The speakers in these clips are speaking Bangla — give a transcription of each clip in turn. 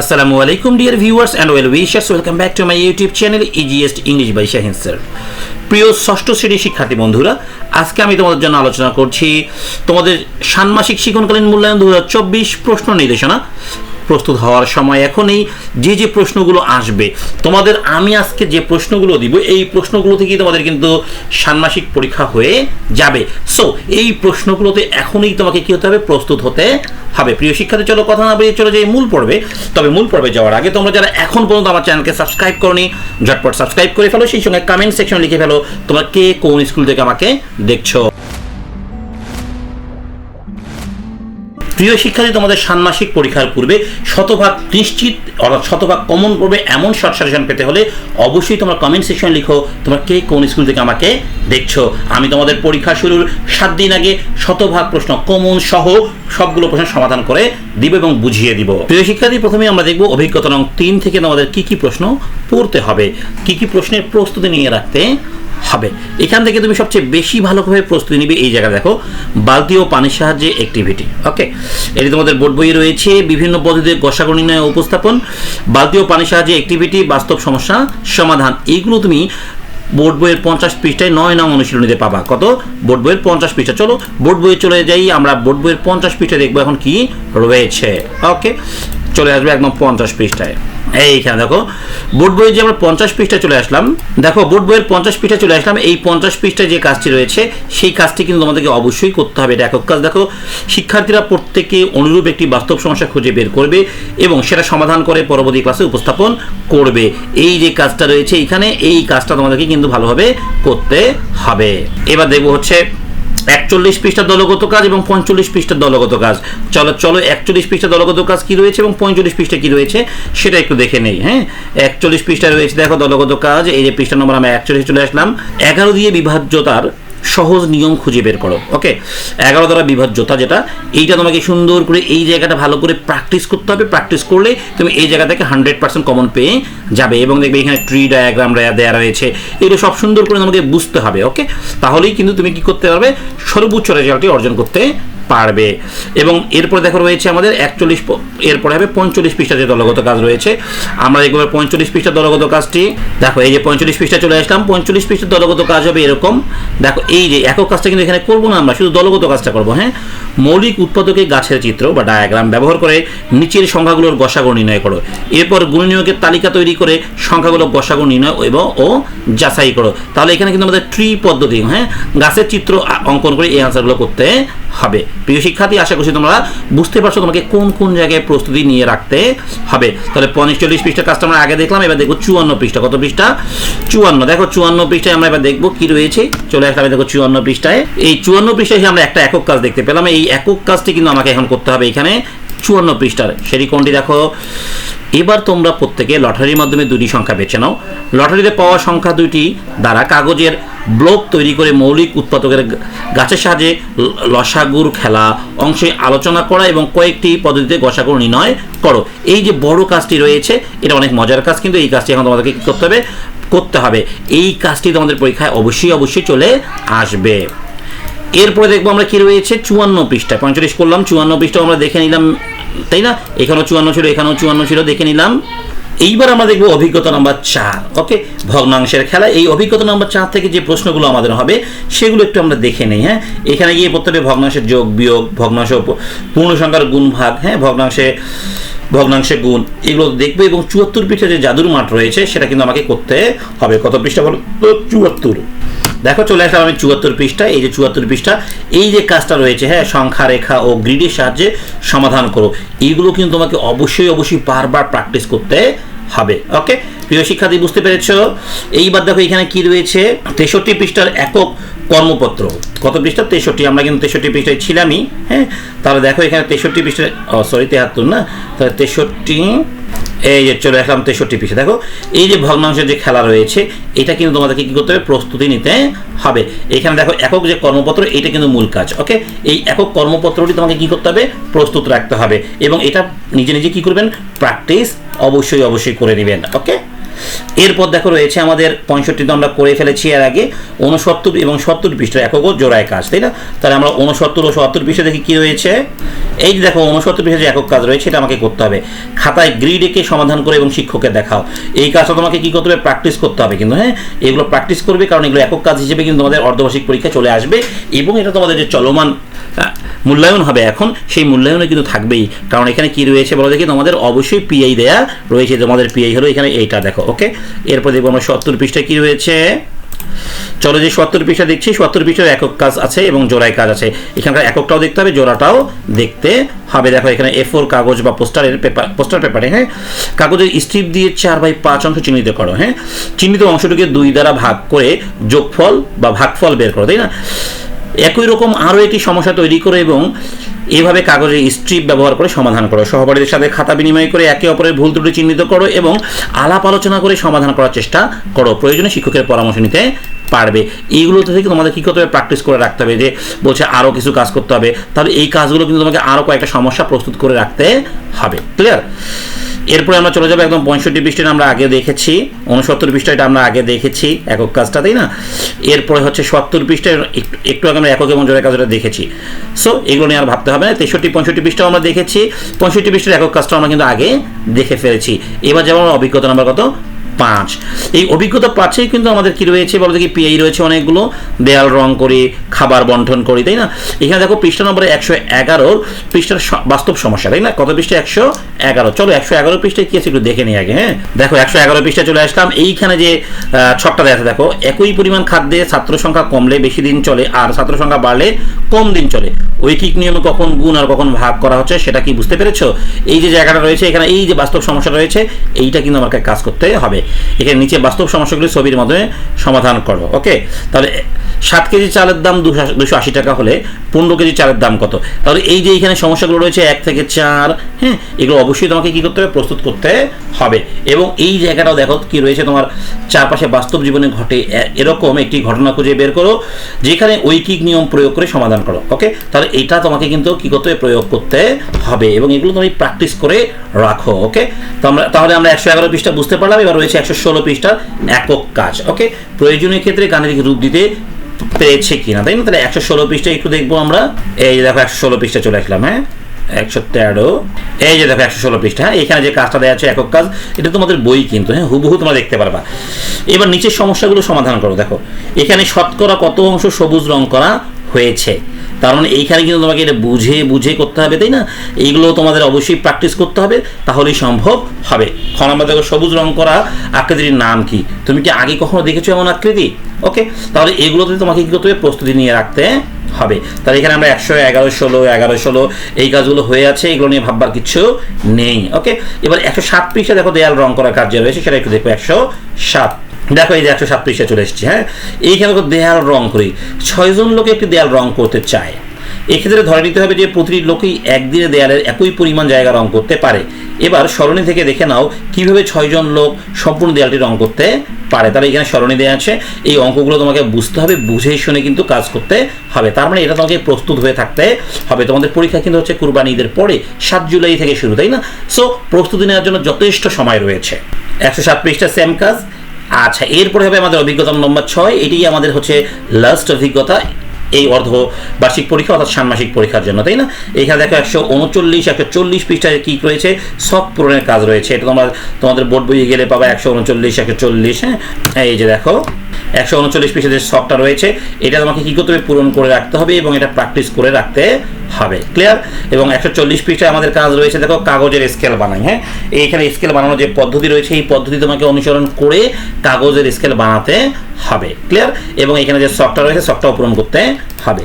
আসসালামু আলাইকুম dear viewers and well wishers welcome back to my YouTube channel easiest English by Shahin sir প্রিয় ষষ্ঠ শ্রেণির শিক্ষার্থী বন্ধুরা, আজকে আমি তোমাদের জন্য আলোচনা করছি তোমাদের ষান্মাসিক শিক্ষণকালীন মূল্যায়ন দুহাজার চব্বিশ প্রশ্ন নির্দেশনা। প্রস্তুত হওয়ার সময় এখনই যে যে প্রশ্নগুলো আসবে, তোমাদের আমি আজকে যে প্রশ্নগুলো দিব, এই প্রশ্নগুলো থেকেই তোমাদের কিন্তু ষান্মাসিক পরীক্ষা হয়ে যাবে। সো এই প্রশ্নগুলোতে এখনই তোমাকে কি হতে হবে? প্রস্তুত হতে হবে। প্রিয় শিক্ষার্থী, চলো কথা না বেরিয়ে চলে যাই মূল পর্বে। তবে মূল পর্বে যাওয়ার আগে তোমরা যারা এখন পর্যন্ত আমার চ্যানেলকে সাবস্ক্রাইব করনি, ঝটপট সাবস্ক্রাইব করে ফেলো। সেই সঙ্গে কমেন্ট সেকশন লিখে ফেলো, তোমরা কে কোন স্কুল থেকে আমাকে দেখছ? প্রিয় শিক্ষার্থী, তোমাদের ষান্মাসিক পরীক্ষার পূর্বে শতভাগ নিশ্চিত, অর্থাৎ শতভাগ কমন পড়বে এমন শর্ট সাজেশন পেতে হলে অবশ্যই তোমরা কমেন্ট সেকশন লিখো, তোমরা কে কোন স্কুল থেকে আমাকে দেখছ। আমি তোমাদের পরীক্ষা শুরুর সাত দিন আগে শতভাগ প্রশ্ন কমন সহ সবগুলো প্রশ্ন সমাধান করে দিব এবং বুঝিয়ে দিব। প্রিয় শিক্ষার্থী প্রথমে আমরা দেখব অভিজ্ঞতা নং তিন থেকে তোমাদের কি কি প্রশ্ন পড়তে হবে। কি কি প্রশ্নের প্রস্তুতি নিয়ে রাখতে হবে। এখান থেকে তুমি সবচেয়ে বেশি ভালোভাবে প্রস্তুতি নিবে এই জায়গা দেখো। বালতি ও পানির সাহায্যে অ্যাক্টিভিটি ওকে এটি তোমাদের বোর্ড বইয়ে রয়েছে, বিভিন্ন পদ্ধতিতে গসাগর নির্ণয় উপস্থাপন, বালতি ও পানির সাহায্যে অ্যাক্টিভিটি বাস্তব সমস্যা, সমাধান এইগুলো তুমি বোর্ড বইয়ের পঞ্চাশ পৃষ্ঠায় নয় নং অনুশীলনীতে পাবা। কত? বোর্ড বইয়ের পঞ্চাশ পৃষ্ঠা। চলো, বোর্ড বইয়ে চলে যাই, আমরা বোর্ড বইয়ের পঞ্চাশ পৃষ্ঠা দেখব এখন কি রয়েছে ওকে চলে আসবে একদম পঞ্চাশ পৃষ্ঠায়। এইখানে দেখো, বোর্ড বইয়ের যে আমরা পঞ্চাশ পৃষ্ঠায় চলে আসলাম, দেখো, বোর্ড বইয়ের পঞ্চাশ পৃষ্ঠায় চলে আসলাম, এই পঞ্চাশ পৃষ্ঠায় যে কাজটি রয়েছে, সেই কাজটি কিন্তু তোমাদেরকে অবশ্যই করতে হবে। এটা একক কাজ। দেখো, শিক্ষার্থীরা প্রত্যেকে অনুরূপ একটি বাস্তব সমস্যা খুঁজে বের করবে এবং সেটা সমাধান করে পরবর্তী ক্লাসে উপস্থাপন করবে। এই যে কাজটা রয়েছে এইখানে, এই কাজটা তোমাদেরকে কিন্তু ভালোভাবে করতে হবে। এবার দেখব হচ্ছে একচল্লিশ পৃষ্ঠা দলগত কাজ এবং পঞ্চল্লিশ পৃষ্ঠা দলগত কাজ। চলো চলো, একচল্লিশ পৃষ্ঠা দলগত কাজ কি রয়েছে এবং পঞ্চল্লিশ পৃষ্ঠা কি রয়েছে সেটা একটু দেখে নেই হ্যাঁ? একচল্লিশ পৃষ্ঠা রয়েছে, দেখো দলগত কাজ, এই যে পৃষ্ঠা নম্বর, আমরা একচল্লিশ চলে আসলাম। এগারো দিয়ে বিভাজ্যতার সহজ নিয়ম খুঁজে বের করো ওকে এগারো দ্বারা বিভাজ্যতা যেটা, এইটা তোমাকে সুন্দর করে এই জায়গাটা ভালো করে প্র্যাকটিস করতে হবে। প্র্যাকটিস করলে তুমি এই জায়গা থেকে হান্ড্রেড পার্সেন্ট কমন পেয়ে যাবে এবং দেখবে এখানে ট্রি ডায়াগ্রাম দেয়া রয়েছে। এগুলো সব সুন্দর করে তোমাকে বুঝতে হবে ওকে তাহলেই কিন্তু তুমি কি করতে পারবে? সর্বোচ্চ রেজাল্টটি অর্জন করতে পারবে। এবং এরপর দেখো রয়েছে আমাদের একচল্লিশ এরপরে হবে পঞ্চল্লিশ পৃষ্ঠা যে দলগত কাজ রয়েছে। আমরা দেখব পঞ্চল্লিশ পৃষ্ঠা দলগত কাজটি। দেখো, এই যে পঁয়তাল্লিশ পৃষ্ঠা চলে আসলাম। পঞ্চল্লিশ পৃষ্ঠা দলগত কাজ হবে এরকম। দেখো, এই যে একক কাজটা কিন্তু এখানে করব না আমরা, শুধু দলগত কাজটা করব হ্যাঁ? মৌলিক উৎপাদকে গাছের চিত্র বা ডায়াগ্রাম ব্যবহার করে নিচের সংখ্যাগুলোর গসাগর নির্ণয় করো। এরপর গুণনীয়কের তালিকা তৈরি করে সংখ্যাগুলো গসাগর নির্ণয় এবং ও যাচাই করো। তাহলে এখানে কিন্তু আমাদের ট্রি পদ্ধতি হ্যাঁ? গাছের চিত্র অঙ্কন করে এই আনসারগুলো করতে হবে। প্রিয় শিক্ষার্থী, আশা করছি তোমরা বুঝতে পারছ তোমাকে কোন কোন জায়গায় প্রস্তুতি নিয়ে রাখতে হবে। তাহলে পঁয়তাল্লিশ পৃষ্ঠা কাজটা আমরা আগে দেখলাম, এবার দেখব চুয়ান্ন পৃষ্ঠা। কত পৃষ্ঠা? চুয়ান্ন। দেখো, চুয়ান্ন পৃষ্ঠায় আমরা এবার দেখব কি রয়েছে। চলে আসলাম দেখো চুয়ান্ন পৃষ্ঠায়। এই চুয়ান্ন পৃষ্ঠায় আমরা একটা একক কাজ দেখতে পেলাম। এই একক কাজটি কিন্তু আমাকে এখন করতে হবে এখানে চুয়ান্ন পৃষ্ঠার। সেটি কোনটি দেখো। এবার তোমরা প্রত্যেকে লটারির মাধ্যমে দুটি সংখ্যা বেছে নাও। লটারিতে পাওয়া সংখ্যা দুটি দ্বারা কাগজের ব্লক তৈরি করে মৌলিক উৎপাদকের গাছের সাহায্যে লসাগুর খেলা অংশে আলোচনা করা এবং কয়েকটি পদ্ধতিতে গসাগুর নির্ণয় করো। এই যে বড় কাজটি রয়েছে, এটা অনেক মজার কাজ, কিন্তু এই কাজটি এখন তোমাদেরকে কী করতে হবে? করতে হবে। এই কাজটি তোমাদের পরীক্ষায় অবশ্যই অবশ্যই চলে আসবে। এরপরে দেখব আমরা কি রয়েছে? চুয়ান্ন পৃষ্ঠা পঁয়তাল্লিশ করলাম, চুয়ান্ন পৃষ্ঠা আমরা দেখে নিলাম, তাই না? এখানেও চুয়ান্ন ছিল, এখানেও চুয়ান্ন ছিল, দেখে নিলাম। এইবার আমরা দেখব অভিজ্ঞতা নম্বর চার। ওকে ভগ্নাংশের খেলা এই অভিজ্ঞতা নম্বর চার থেকে যে প্রশ্নগুলো আমাদের হবে, সেগুলো একটু আমরা দেখে নেই হ্যাঁ? এখানে গিয়ে হবে ভগ্নাংশের যোগ, বিয়োগ, ভগ্নাংশ পূর্ণ সংখ্যার গুণ ভাগ হ্যাঁ? ভগ্নাংশে ভগ্নাংশে গুণ। এগুলো দেখবে এবং চুয়াত্তর পৃষ্ঠা যে জাদুর মাঠ রয়েছে, সেটা কিন্তু আমাকে করতে হবে। কত পৃষ্ঠা বলো? চুয়াত্তর। দেখো চলে আসলাম আমি চুয়াত্তর পৃষ্ঠা, এই যে চুয়াত্তর পৃষ্ঠা, এই যে কাজটা রয়েছে হ্যাঁ সংখ্যা, রেখা ও গ্রিডের সাহায্যে সমাধান করো। এইগুলো কিন্তু তোমাকে অবশ্যই অবশ্যই বারবার প্র্যাকটিস করতে হবে ওকে প্রিয় শিক্ষার্থী, বুঝতে পেরেছ? এইবার দেখো এখানে কি রয়েছে? তেষট্টি পৃষ্ঠার একক কর্মপত্র। কত পৃষ্ঠা? তেষট্টি। আমরা কিন্তু তেষট্টি পৃষ্ঠায় ছিলামই হ্যাঁ? তাহলে দেখো এখানে তেষট্টি পৃষ্ঠা ও সরি তেহাত্তর, না? তাহলে তেষট্টি, এই যে চলে আসলাম তেষট্টি পিসে দেখো, এই যে ভগ্নাংশের যে খেলা রয়েছে, এটা কিন্তু তোমাদেরকে কী করতে হবে? প্রস্তুতি নিতে হবে। এখানে দেখো একক যে কর্মপত্র এটা কিন্তু মূল কাজ ওকে এই একক কর্মপত্রটি তোমাকে কী করতে হবে? প্রস্তুত রাখতে হবে। এবং এটা নিজে নিজে কী করবেন? প্র্যাকটিস অবশ্যই অবশ্যই করে নেবেন ওকে এরপর দেখো রয়েছে আমাদের পঁয়ষট্টি তো আমরা করে ফেলেছি এর আগে ঊনসত্তর এবং সত্তর পৃষ্ঠার একক ও জোড়ায় কাজ, তাই না? তাহলে আমরা ঊনসত্তর ও সত্তর পৃষ্ঠা দেখি কি রয়েছে? এই যে দেখো ঊনসত্তর পৃষ্ঠা যে একক কাজ রয়েছে, এটা আমাকে করতে হবে। খাতায় গ্রিড এঁকে সমাধান করে এবং শিক্ষককে দেখাও। এই কাজটা তোমাকে কি করতে হবে? প্র্যাকটিস করতে হবে কিন্তু হ্যাঁ? এগুলো প্র্যাকটিস করবে কারণ এগুলো একক কাজ হিসেবে কিন্তু তোমাদের অর্ধবার্ষিক পরীক্ষা চলে আসবে এবং এটা তোমাদের যে চলমান মূল্যায়ন হবে। এখন সেই মূল্যায়নে কিন্তু থাকবেই। কারণ এখানে কি রয়েছে বলো দেখি? তোমাদের অবশ্যই পিআই দেয়া রয়েছে। তোমাদের পিআই হলো এখানে এইটা, দেখো ওকে এরপর দেখব আমরা সত্তর পৃষ্ঠায় কি রয়েছে? চলো যে সত্তর পৃষ্ঠা দেখছি, সত্তর পৃষ্ঠার একক কাজ আছে এবং জোড়ায় কাজ আছে। এখানকার এককটাও দেখতে হবে, জোড়াটাও দেখতে হবে। দেখো, এখানে এ ফোর কাগজ বা পোস্টারের পেপার পোস্টার পেপারে হ্যাঁ? কাগজের স্ট্রিপ দিয়ে চার বাই পাঁচ অংশ চিহ্নিত করো হ্যাঁ? চিহ্নিত অংশটিকে দুই দ্বারা ভাগ করে যোগফল বা ভাগফল বের করো, তাই না? একই রকম আরও একটি সমস্যা তৈরি করো এবং এভাবে কাগজের স্ট্রিপ ব্যবহার করে সমাধান করো। সহপাঠীদের সাথে খাতা বিনিময় করে একে অপরের ভুল ত্রুটি চিহ্নিত করো এবং আলাপ আলোচনা করে সমাধান করার চেষ্টা করো। প্রয়োজনে শিক্ষকের পরামর্শ নিতে পারবে। এইগুলো থেকে তোমাদের কী করতে হবে? প্র্যাকটিস করে রাখতে হবে যে বলছে আরও কিছু কাজ করতে হবে। তাহলে এই কাজগুলো কিন্তু তোমাকে আরও কয়েকটা সমস্যা প্রস্তুত করে রাখতে হবে। ক্লিয়ার এরপরে আমরা চলে যাব একদম পঁয়ষট্টি পৃষ্ঠাটা আমরা আগে দেখেছি, উনসত্তর পৃষ্ঠাটা আমরা আগে দেখেছি, একক কাজটা, তাই না? এরপরে হচ্ছে সত্তর পৃষ্ঠা, একটু আগে আমরা একক এবং জোরের কাজটা দেখেছি। সো এগুলো নিয়ে আর ভাবতে হবে না, তেষট্টি, পঁয়ষট্টি পৃষ্ঠাও আমরা দেখেছি, পঁয়ষট্টি পৃষ্ঠার একক কাজটা আমরা কিন্তু আগে দেখে ফেলেছি। এবার যেমন অভিজ্ঞতা নাম্বার কত? পাঁচ। এই অভিজ্ঞতা পাঁচেই কিন্তু আমাদের কি রয়েছে? বলো দেখি পিআই রয়েছে অনেকগুলো। দেয়াল রং করি, খাবার বন্টন করি, তাই না? এখানে দেখো পৃষ্ঠা নম্বরে একশো এগারোর পৃষ্ঠার বাস্তব সমস্যা, তাই না? কত পৃষ্ঠা? একশো এগারো। চলো একশো এগারো পৃষ্ঠায় কি আছে একটু দেখে নিই আগে হ্যাঁ? দেখো একশো এগারো পৃষ্ঠায় চলে আসলাম। এইখানে যে ছকটা দেখা দেখো, একই পরিমাণ খাদ্যে ছাত্র সংখ্যা কমলে বেশি দিন চলে, আর ছাত্র সংখ্যা বাড়লে কম দিন চলে। ঐকিক নিয়মে কখন গুণ আর কখন ভাগ করা হচ্ছে, সেটা কি বুঝতে পেরেছ? এই যে জায়গাটা রয়েছে, এখানে এই যে বাস্তব সমস্যা রয়েছে, এইটা কিন্তু আমাকে কাজ করতে হবে। এখানে নিচে বাস্তব সমস্যাগুলি ছবির মাধ্যমে সমাধান করো ওকে তাহলে সাত কেজি চালের দাম দুশো আশি টাকা হলে পনেরো কেজি চালের দাম কত? তাহলে এই যে এখানে সমস্যাগুলো রয়েছে, এক থেকে চার হ্যাঁ এগুলো অবশ্যই তোমাকে কি করতে হবে? প্রস্তুত করতে হবে। এবং এই জায়গাটাও দেখো কি রয়েছে তোমার চারপাশে বাস্তব জীবনে ঘটে। এরকম একটি ঘটনা খুঁজে বের করো, যেখানে ঐকিক নিয়ম প্রয়োগ করে সমাধান করো ওকে তাহলে এটা তোমাকে কিন্তু কি করতে হবে? প্রয়োগ করতে হবে। এবং এগুলো তুমি প্র্যাকটিস করে রাখো ওকে তো আমরা তাহলে আমরা একশো এগারো পৃষ্ঠা বুঝতে পারলাম, এবার রয়েছে একশো ষোলো পৃষ্ঠার একক কাজ ওকে প্রয়োজনীয় ক্ষেত্রে গাণিতিক রূপ দিতে পেরেছে কিনা, তাই না? তাহলে একশো ষোলো পৃষ্ঠা একটু দেখব আমরা। এই দেখো, একশো ষোলো পৃষ্ঠা চলে আসলাম হ্যাঁ? একশো তেরো। এই যে দেখো, একশো ষোলো পৃষ্ঠা হ্যাঁ? এখানে যে কাজটা দেওয়া আছে, একক কাজ, এটা তোমাদের বই কিন্তু হ্যাঁ? হুবহু তোমরা দেখতে পারবা। এবার নিচের সমস্যাগুলো সমাধান করো, দেখো। এখানে শতকরা কত অংশ সবুজ রং করা হয়েছে? তার মানে এইখানে কিন্তু তোমাকে এটা বুঝে বুঝে করতে হবে, তাই না? এইগুলো তোমাদের অবশ্যই প্র্যাকটিস করতে হবে, তাহলেই সম্ভব হবে। খ নম্বর দেখো, সবুজ রং করা আকৃতির নাম কি? তুমি কি আগে কখনো দেখেছ এমন আকৃতি? ওকে, তাহলে এগুলোতে তোমাকে কি করতে হবে? প্রস্তুতি নিয়ে রাখতে হবে। তাহলে এখানে আমরা একশো, এগারো, ষোলো এগারো, ষোলো এই কাজগুলো হয়ে আছে, এগুলো নিয়ে ভাববার কিছু নেই, ওকে? এবার একশো সাত পৃষ্ঠা দেখো, দেয়াল রং করার কাজ যে রয়েছে, সেটা একটু দেখো, একশো সাত দেখো এই যে একশো সাত পৃষ্ঠা চলে এসেছে হ্যাঁ? এইখানে দেয়াল রং করি। ছয়জন লোকে একটি দেয়াল রং করতে চায়। এক্ষেত্রে ধরে নিতে হবে যে প্রতিটি লোকই একদিনে দেয়ালের একই পরিমাণ জায়গা রং করতে পারে। এবার সরণি থেকে দেখে নাও কীভাবে ছয়জন লোক সম্পূর্ণ দেয়ালটি রং করতে পারে। তাহলে এখানে সরণি দেওয়া আছে। এই অঙ্কগুলো তোমাকে বুঝতে হবে বুঝে শুনে কিন্তু কাজ করতে হবে। তার মানে এটা তোমাকে প্রস্তুত হয়ে থাকতে হবে। তোমাদের পরীক্ষা কিন্তু হচ্ছে কুরবানি ঈদের পরে, সাত জুলাই থেকে শুরু, তাই না? সো প্রস্তুতি নেওয়ার জন্য যথেষ্ট সময় রয়েছে। একশো সাত পৃষ্ঠা সেম কাজ আচ্ছা এরপরে হবে আমাদের অভিজ্ঞতা নম্বর ছয়। এটি আমাদের হচ্ছে লাস্ট অভিজ্ঞতা, এই অর্ধ বার্ষিক পরীক্ষা অর্থাৎ ষান্মাসিক পরীক্ষার জন্য, তাই না? এখানে দেখো একশো উনচল্লিশ, একশো চল্লিশ পৃষ্ঠায় কী রয়েছে? সব পূরণের কাজ রয়েছে। এটা তোমরা তোমাদের বোর্ড বইয়ে গেলে পাবা একশো উনচল্লিশ, একশো চল্লিশ হ্যাঁ? এই যে দেখো একশো উনচল্লিশ পিসের যে শখটা রয়েছে, এটা তোমাকে কী করতে হবে? পূরণ করে রাখতে হবে এবং এটা প্র্যাকটিস করে রাখতে হবে। ক্লিয়ার এবং একশো চল্লিশ পৃষ্ঠায় আমাদের কাজ রয়েছে, দেখো, কাগজের স্কেল বানাই হ্যাঁ? এইখানে স্কেল বানানোর যে পদ্ধতি রয়েছে, এই পদ্ধতি তোমাকে অনুসরণ করে কাগজের স্কেল বানাতে হবে। ক্লিয়ার এবং এখানে যে শখটা রয়েছে শখটাও পূরণ করতে হবে।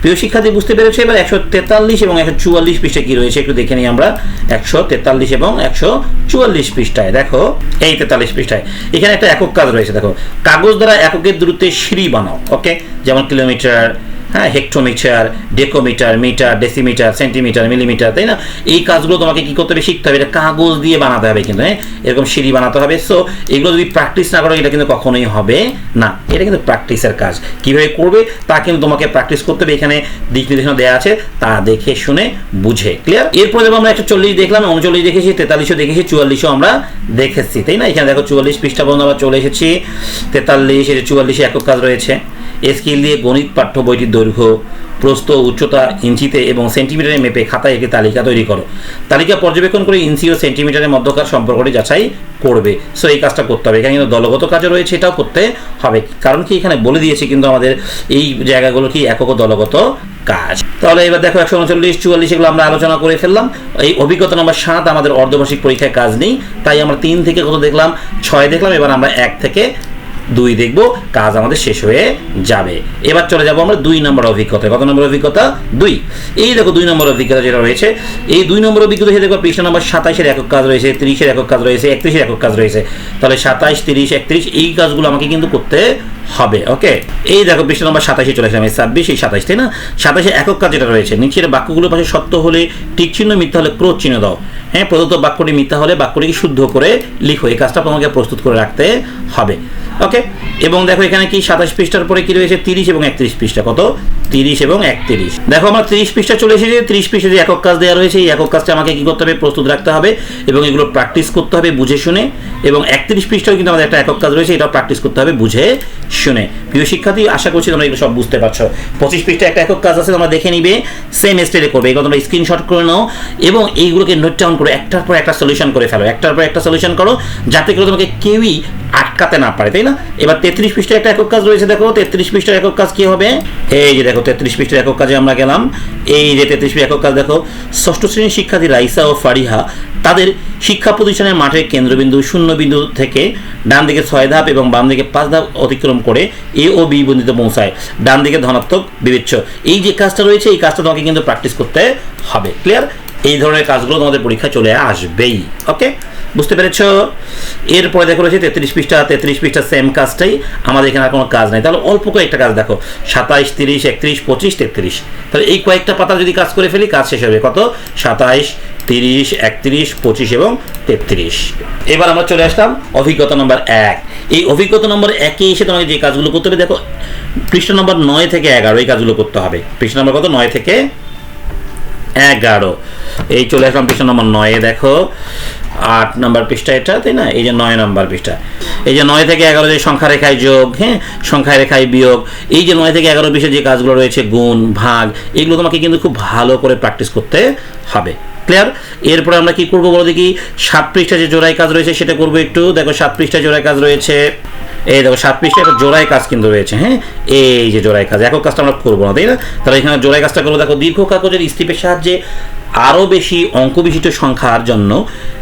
প্রিয় শিক্ষার্থী, বুঝতে পেরেছে? এবার একশো তেতাল্লিশ এবং একশো চুয়াল্লিশ পৃষ্ঠা কি রয়েছে? একটু দেখে নিই আমরা। একশো তেতাল্লিশ এবং একশো চুয়াল্লিশ পৃষ্ঠায়। দেখো, এই তেতাল্লিশ পৃষ্ঠায়। এখানে একটা একক কাজ রয়েছে, দেখো। কাগজ দ্বারা এককের দূরত্বে সিঁড়ি বানাও ওকে যেমন কিলোমিটার হ্যাঁ hectometre, decametre, metre, decimetre, centimetre, millimetre, তাই না? এই কাজগুলো তোমাকে কি করতে হবে? শিখতে হবে। এটা কাগজ দিয়ে বানাতে হবে কিন্তু হ্যাঁ? এরকম সিঁড়ি বানাতে হবে। সো এগুলো যদি প্র্যাকটিস না করো, এটা কিন্তু কখনোই হবে না। এটা কিন্তু প্র্যাকটিসের কাজ। কীভাবে করবে? তা কিন্তু তোমাকে প্র্যাকটিস করতে হবে। এখানে দিক নির্দেশনা দেওয়া আছে। তা দেখে, শুনে, বুঝে। ক্লিয়ার এরপরে দেখো আমরা একটা চল্লিশ দেখলাম, উনচল্লিশ দেখেছি, তেতাল্লিশও দেখেছি, চুয়াল্লিশও আমরা দেখেছি, তাই না? এখানে দেখো চুয়াল্লিশ পৃষ্ঠা পর্যন্ত আমরা চলে এসেছি। তেতাল্লিশ চুয়াল্লিশে একক কাজ রয়েছে। স্কেল দিয়ে গণিত পাঠ্য বইটির দৈর্ঘ্য, প্রস্থ, উচ্চতা ইঞ্চিতে এবং সেন্টিমিটারে মেপে খাতায় একটি তালিকা তৈরি করো। তালিকা পর্যবেক্ষণ করে ইঞ্চি ও সেন্টিমিটারের মধ্যকার সম্পর্কটি যাচাই করবে। সো এই কাজটা করতে হবে। এখানে কিন্তু দলগত কাজও রয়েছে, এটাও করতে হবে। কারণ কি এখানে বলে দিয়েছে কিন্তু আমাদের এই জায়গাগুলো কি একক দলগত কাজ। তাহলে এবার দেখো একশো উনচল্লিশ, চুয়াল্লিশ এগুলো আমরা আলোচনা করে ফেললাম। এই অভিজ্ঞতা নম্বর সাত, আমাদের অর্ধবার্ষিক পরীক্ষায় কাজ নেই। তাই আমরা তিন থেকে কত দেখলাম? ছয় দেখলাম। এবার আমরা এক থেকে দুই দেখব, কাজ আমাদের শেষ হয়ে যাবে। এবার চলে যাব আমরা দুই নম্বর অভিজ্ঞতা কত নম্বর অভিজ্ঞতা? দুই। এই দেখো দুই নম্বর অভিজ্ঞতা যেটা রয়েছে, এই দুই নম্বর অভিজ্ঞতা হিসেবে দেখো পৃষ্ঠা নম্বর সাতাইশের একক কাজ রয়েছে, তিরিশের একক কাজ রয়েছে, একত্রিশের একক কাজ রয়েছে। তাহলে সাতাইশ, তিরিশ, একত্রিশ, এই কাজগুলো আমাকে কিন্তু করতে হবে ওকে এই দেখো, পৃষ্ঠা নম্বর সাতাশে চলে আসলাম, এই ছাব্বিশ, এই সাতাইশ তাই না? সাতাশে একক কাজ যেটা রয়েছে, নিচের বাক্যগুলোর পাশে সত্য হলে টিক চিহ্ন, মিথ্যা হলে ক্রোধ চিহ্ন দাও। হ্যাঁ প্রদত্ত বাক্যটি মিথ্যা হলে বাক্যটিকে শুদ্ধ করে লিখো, এই কাজটা তোমাকে প্রস্তুত করে রাখতে হবে ওকে এবং দেখো, এখানে কি সাতাশ পৃষ্ঠার পরে কি রয়েছে? তিরিশ এবং একত্রিশ পৃষ্ঠা, কত? তিরিশ এবং একত্রিশ। দেখো, আমার তিরিশ পৃষ্ঠা চলে এসেছে, তিরিশ পৃষ্ঠা যে একক কাজ দেওয়া রয়েছে, এই একক কাজটা আমাকে কি করতে হবে? প্রস্তুত রাখতে হবে এবং এগুলো প্র্যাকটিস করতে হবে, বুঝে শুনে। এবং একত্রিশ পৃষ্ঠাও কিন্তু আমাদের একটা একক কাজ রয়েছে, এটাও প্র্যাকটিস করতে হবে, বুঝে শুনে। প্রিয় শিক্ষার্থী, আশা করছি তোমরা এগুলো সব বুঝতে পারছ। পঁচিশ পৃষ্ঠা একটা একক কাজ আছে, তোমরা দেখে নিবে সেম স্টেটে করবে এগুলো তোমরা স্ক্রিনশট করে নাও এবং এইগুলোকে নোট ডাউন করে একটার পর একটা সলিউশন করে ফেলো, একটার পর একটা সলিউশন করো, যাতে করে তোমাকে কেউই আটকাতে না পারে, তাই না? এবার তেত্রিশ পৃষ্ঠার একটা একক কাজ রয়েছে, দেখো, তেত্রিশ পৃষ্ঠার একক কাজ কি হবে? এই যে দেখো, তেত্রিশ পৃষ্ঠার একক কাজে আমরা গেলাম, এই যে তেত্রিশ পৃষ্ঠার একক কাজ দেখো, ষষ্ঠ শ্রেণির শিক্ষার্থী রাইসা ও ফারিহা তাদের শিক্ষা প্রতিষ্ঠানের মাঠের কেন্দ্রবিন্দু শূন্য বিন্দু থেকে ডান দিকে ছয় ধাপ এবং বাম দিকে পাঁচ ধাপ অতিক্রম করে এ ও বি বিন্দুতে পৌঁছায়। ডান দিকে ধনাত্মক বিবেচ্য। এই যে কাজটা রয়েছে, এই কাজটা তোমাকে কিন্তু প্র্যাকটিস করতে হবে। ক্লিয়ার এই ধরনের কাজগুলো তোমাদের পরীক্ষা চলে আসবেই ওকে বুঝতে পেরেছ? এরপরে দেখো রয়েছে তেত্রিশ পৃষ্ঠা তেত্রিশ পৃষ্ঠা সেম কাজটাই। আমাদের এখানে আর কোনো কাজ নেই। তাহলে অল্প কয়েকটা কাজ দেখো। সাতাইশ, তিরিশ, একত্রিশ, পঁচিশ, তেত্রিশ। তাহলে এই কয়েকটা পাতা যদি কাজ করে ফেলি, কাজ শেষ হবে। কত? সাতাইশ, তিরিশ, একত্রিশ, পঁচিশ এবং তেত্রিশ। এবার আমরা চলে আসলাম অভিজ্ঞতা নম্বর এক। এই অভিজ্ঞতা নম্বর একে এসে তোমাকে যে কাজগুলো করতে হবে, দেখো, পৃষ্ঠা নম্বর নয় থেকে এগারো এই কাজগুলো করতে হবে। পৃষ্ঠা নম্বর কত? নয় থেকে এগারো। এই চলে আসলাম পৃষ্ঠা নম্বর নয়ে, দেখো। আট নম্বর পৃষ্ঠা এটা, তাই না? এই যে নয় নম্বর পৃষ্ঠা। এই যে নয় থেকে এগারো যে সংখ্যা রেখায় যোগ হ্যাঁ? সংখ্যা রেখায় বিয়োগ। এই যে নয় থেকে এগারো পৃষ্ঠা যে কাজগুলো রয়েছে, গুণ, ভাগ, এগুলো তোমাকে কিন্তু খুব ভালো করে প্র্যাকটিস করতে হবে। ক্লিয়ার এরপরে আমরা কি করব বলো দেখি? সাত পৃষ্ঠা যে জোড়ায় কাজ রয়েছে সেটা করব একটু। দেখো, সাত পৃষ্ঠা জোড়ায় কাজ রয়েছে। এই দেখো, সাত পৃষ্ঠা একটা জোড়ায় কাজ কিন্তু রয়েছে হ্যাঁ? এই যে জোড়ায় কাজ, একক কাজটা আমরা করব না, তাই না? তাহলে এখানে জোড়ায় কাজটা করব। দেখো, দীর্ঘ কাগজের স্টিপের সাহায্যে আরও বেশি অঙ্ক বিশিষ্ট সংখ্যার জন্য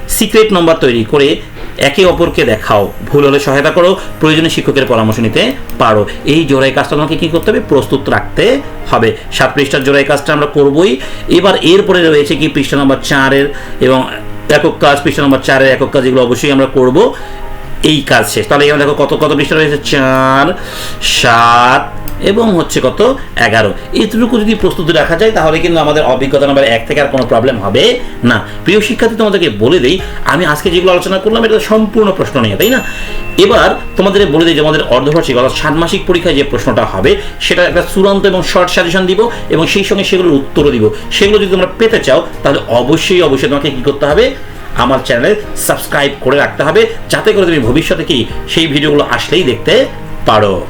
সিক্রেট নম্বর তৈরি করে একে অপরকে দেখাও। ভুল হলে সহায়তা করো, প্রয়োজনে শিক্ষকের পরামর্শ নিতে পারো। এই জোড়াই কাজটা তোমাকে কী করতে হবে? প্রস্তুত রাখতে হবে। সাত পৃষ্ঠার জোড়াই কাজটা আমরা করবই। এবার এরপরে রয়েছে কি পৃষ্ঠা নম্বর চারের এবং একক কাজ, পৃষ্ঠা নম্বর চারের একক কাজ, এগুলো অবশ্যই আমরা করব। এই কাজ শেষ। তাহলে এখানে দেখো কত কত পৃষ্ঠা রয়েছে? চার, সাত এবং হচ্ছে কত? এগারো। এইটুকু যদি প্রস্তুতি রাখা যায়, তাহলে কিন্তু আমাদের অভিজ্ঞতা নাম্বার এক থেকে আর কোনো প্রবলেম হবে না। প্রিয় শিক্ষার্থী, তোমাদেরকে বলে দিই, আমি আজকে যেগুলো আলোচনা করলাম, এটা সম্পূর্ণ প্রশ্ন নিয়ে, তাই না? এবার তোমাদের বলে দিই যে আমাদের অর্ধবার্ষিক অর্থাৎ ষান্মাসিক পরীক্ষায় যে প্রশ্নটা হবে, সেটা একটা চূড়ান্ত এবং শর্ট সাজেশন দিব এবং সেই সঙ্গে সেগুলোর উত্তরও দিব। সেগুলো যদি তোমরা পেতে চাও, তাহলে অবশ্যই অবশ্যই তোমাকে কী করতে হবে? আমার চ্যানেলে সাবস্ক্রাইব করে রাখতে হবে, যাতে করে তুমি ভবিষ্যতে কি সেই ভিডিওগুলো আসলেই দেখতে পারো।